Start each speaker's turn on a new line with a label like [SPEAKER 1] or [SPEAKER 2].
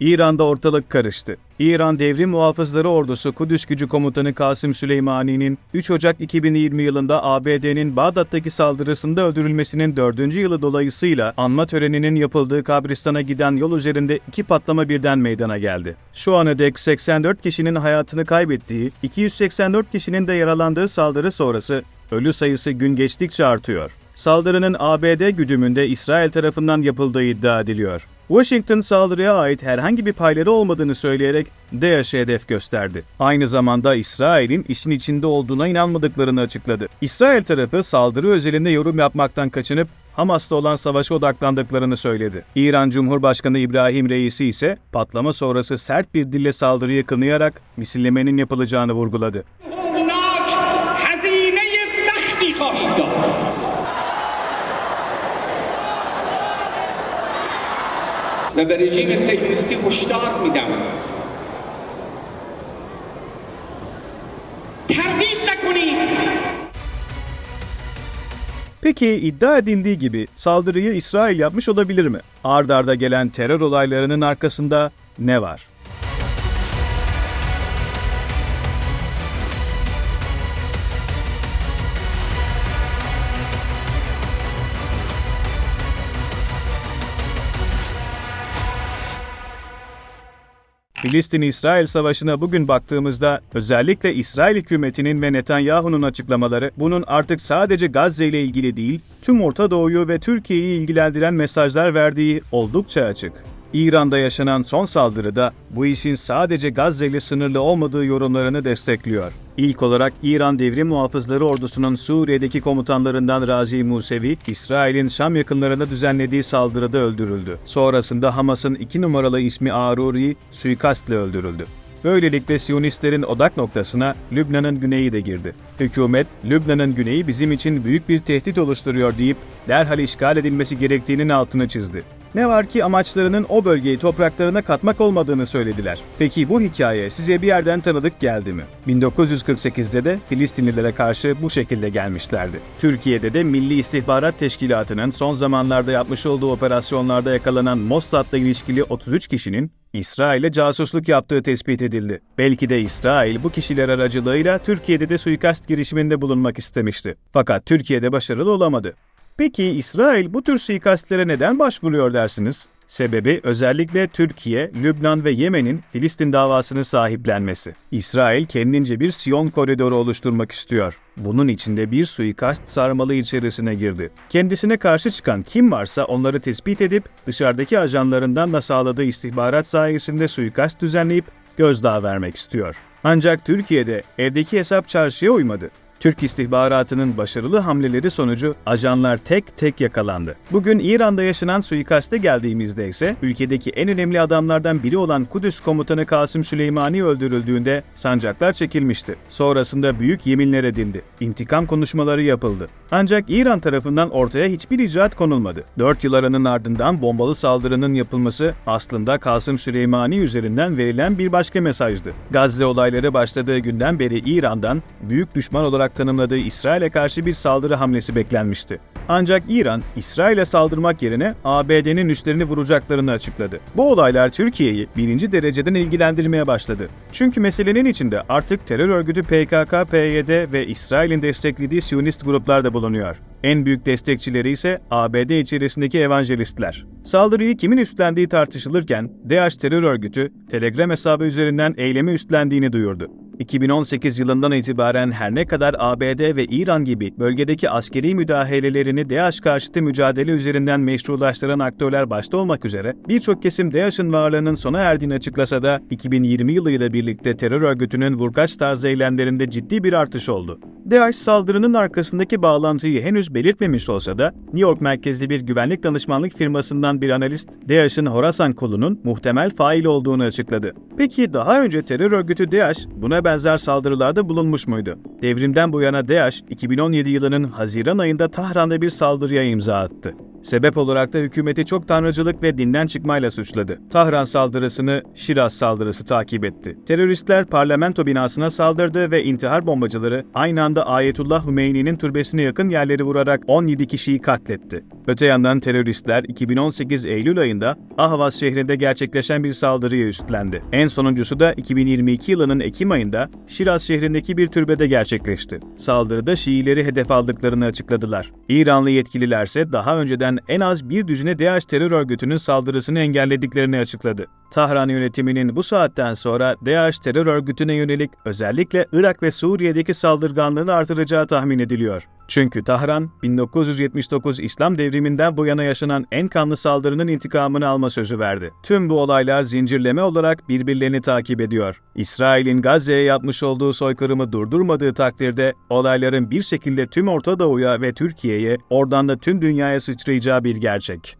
[SPEAKER 1] İran'da ortalık karıştı. İran Devrim Muhafızları Ordusu Kudüs Gücü Komutanı Kasım Süleymani'nin 3 Ocak 2020 yılında ABD'nin Bağdat'taki saldırısında öldürülmesinin 4. yılı dolayısıyla anma töreninin yapıldığı kabristana giden yol üzerinde iki patlama birden meydana geldi. Şu ana dek 84 kişinin hayatını kaybettiği, 284 kişinin de yaralandığı saldırı sonrası ölü sayısı gün geçtikçe artıyor. Saldırının ABD güdümünde İsrail tarafından yapıldığı iddia ediliyor. Washington saldırıya ait herhangi bir payları olmadığını söyleyerek DAEŞ'e hedef gösterdi. Aynı zamanda İsrail'in işin içinde olduğuna inanmadıklarını açıkladı. İsrail tarafı saldırı özelinde yorum yapmaktan kaçınıp Hamas'ta olan savaşa odaklandıklarını söyledi. İran Cumhurbaşkanı İbrahim Reisi ise patlama sonrası sert bir dille saldırıyı kınayarak misillemenin yapılacağını vurguladı.
[SPEAKER 2] و به رژیم صهیونیستی هشدار میدم تردید نکنید
[SPEAKER 1] Peki iddia edildiği gibi saldırıyı İsrail yapmış olabilir mi? Ard arda gelen terör olaylarının arkasında ne var? Filistin-İsrail savaşına bugün baktığımızda özellikle İsrail hükümetinin ve Netanyahu'nun açıklamaları bunun artık sadece Gazze ile ilgili değil, tüm Orta Doğu'yu ve Türkiye'yi ilgilendiren mesajlar verdiği oldukça açık. İran'da yaşanan son saldırıda bu işin sadece Gazze ile sınırlı olmadığı yorumlarını destekliyor. İlk olarak İran Devrim Muhafızları Ordusu'nun Suriye'deki komutanlarından Razi Musevi, İsrail'in Şam yakınlarına düzenlediği saldırıda öldürüldü. Sonrasında Hamas'ın iki numaralı ismi Aruri suikastle öldürüldü. Böylelikle Siyonistlerin odak noktasına Lübnan'ın güneyi de girdi. Hükümet, Lübnan'ın güneyi bizim için büyük bir tehdit oluşturuyor deyip derhal işgal edilmesi gerektiğinin altını çizdi. Ne var ki amaçlarının o bölgeyi topraklarına katmak olmadığını söylediler. Peki bu hikaye size bir yerden tanıdık geldi mi? 1948'de de Filistinlilere karşı bu şekilde gelmişlerdi. Türkiye'de de Milli İstihbarat Teşkilatı'nın son zamanlarda yapmış olduğu operasyonlarda yakalanan Mossad'la ilişkili 33 kişinin İsrail'e casusluk yaptığı tespit edildi. Belki de İsrail bu kişiler aracılığıyla Türkiye'de de suikast girişiminde bulunmak istemişti. Fakat Türkiye'de başarılı olamadı. Peki İsrail bu tür suikastlere neden başvuruyor dersiniz? Sebebi özellikle Türkiye, Lübnan ve Yemen'in Filistin davasını sahiplenmesi. İsrail kendince bir Siyon koridoru oluşturmak istiyor. Bunun içinde bir suikast sarmalı içerisine girdi. Kendisine karşı çıkan kim varsa onları tespit edip dışarıdaki ajanlarından da sağladığı istihbarat sayesinde suikast düzenleyip gözdağı vermek istiyor. Ancak Türkiye'de evdeki hesap çarşıya uymadı. Türk istihbaratının başarılı hamleleri sonucu ajanlar tek tek yakalandı. Bugün İran'da yaşanan suikaste geldiğimizde ise ülkedeki en önemli adamlardan biri olan Kudüs komutanı Kasım Süleymani öldürüldüğünde sancaklar çekilmişti. Sonrasında büyük yeminler edildi. İntikam konuşmaları yapıldı. Ancak İran tarafından ortaya hiçbir icraat konulmadı. 4 yıl aranın ardından bombalı saldırının yapılması aslında Kasım Süleymani üzerinden verilen bir başka mesajdı. Gazze olayları başladığı günden beri İran'dan büyük düşman olarak tanımladığı İsrail'e karşı bir saldırı hamlesi beklenmişti. Ancak İran, İsrail'e saldırmak yerine ABD'nin üstlerini vuracaklarını açıkladı. Bu olaylar Türkiye'yi birinci dereceden ilgilendirmeye başladı. Çünkü meselenin içinde artık terör örgütü PKK, PYD ve İsrail'in desteklediği Siyonist gruplar da bulunuyor. En büyük destekçileri ise ABD içerisindeki evangelistler. Saldırıyı kimin üstlendiği tartışılırken DAEŞ terör örgütü Telegram hesabı üzerinden eylemi üstlendiğini duyurdu. 2018 yılından itibaren her ne kadar ABD ve İran gibi bölgedeki askeri müdahalelerini DAEŞ karşıtı mücadele üzerinden meşrulaştıran aktörler başta olmak üzere birçok kesim DAEŞ'ın varlığının sona erdiğini açıklasa da 2020 yılıyla birlikte terör örgütünün vurkaç tarzı eylemlerinde ciddi bir artış oldu. DAEŞ saldırının arkasındaki bağlantıyı henüz belirtmemiş olsa da New York merkezli bir güvenlik danışmanlık firmasından bir analist DAEŞ'in Horasan kolunun muhtemel fail olduğunu açıkladı. Peki daha önce terör örgütü DAEŞ buna benzer saldırılarda bulunmuş muydu? Devrimden bu yana DAEŞ 2017 yılının Haziran ayında Tahran'da bir saldırıya imza attı. Sebep olarak da hükümeti çok tanrıcılık ve dinden çıkmayla suçladı. Tahran saldırısını Şiraz saldırısı takip etti. Teröristler parlamento binasına saldırdı ve intihar bombacıları aynı anda Ayetullah Hümeyni'nin türbesine yakın yerleri vurarak 17 kişiyi katletti. Öte yandan teröristler 2018 Eylül ayında Ahvaz şehrinde gerçekleşen bir saldırıyı üstlendi. En sonuncusu da 2022 yılının Ekim ayında Şiraz şehrindeki bir türbede gerçekleşti. Saldırıda Şiileri hedef aldıklarını açıkladılar. İranlı yetkililerse daha önceden en az bir düzine DAEŞ terör örgütünün saldırısını engellediklerini açıkladı. Tahran yönetiminin bu saatten sonra DAEŞ terör örgütüne yönelik özellikle Irak ve Suriye'deki saldırganlığını artıracağı tahmin ediliyor. Çünkü Tahran, 1979 İslam devriminden bu yana yaşanan en kanlı saldırının intikamını alma sözü verdi. Tüm bu olaylar zincirleme olarak birbirlerini takip ediyor. İsrail'in Gazze'ye yapmış olduğu soykırımı durdurmadığı takdirde olayların bir şekilde tüm Orta Doğu'ya ve Türkiye'ye, oradan da tüm dünyaya sıçrayacağı bir gerçek.